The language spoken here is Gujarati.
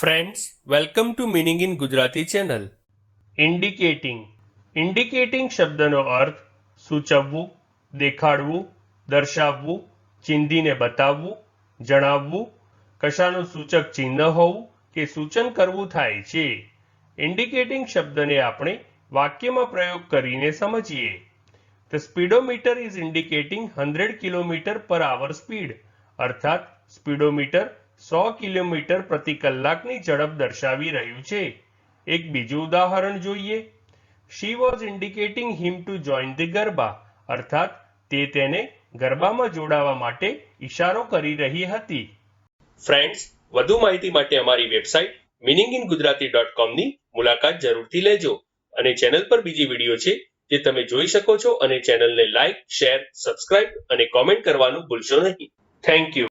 Friends welcome to meaning in Gujarati channel indicating indicating શબ્દનો અર્થ સૂચવવું, દેખાડવું, દર્શાવવું, ચિંધીને બતાવવું, જણાવવું, કશાનું સૂચક ચિહ્ન હોવું કે સૂચન કરવું થાય છે. ઇન્ડિકેટિંગ શબ્દને આપણે વાક્યમાં પ્રયોગ કરીને સમજીએ. The speedometer is indicating hundred kilometre per hour speed અર્થાત સ્પીડોમીટર સો કિલોમીટર પ્રતિ કલાકની ઝડપ દર્શાવી રહ્યું છે. એક બીજું ઉદાહરણ જોઈએ. She was indicating him to join the garba. અર્થાત, તે તેને ગરબામાં જોડાવા માટે ઇશારો કરી રહી હતી. ફ્રેન્ડ્સ વધુ માહિતી માટે અમારી website meaning in Gujarati dot કોમની મુલાકાત જરૂરથી લેજો અને ચેનલ પર બીજી વીડિયો છે જે તમે જોઈ શકો છો અને ચેનલને લાઇક શેર, સબસ્ક્રાઇબ અને કોમેન્ટ કરવાનું ભૂલશો નહીં. Thank you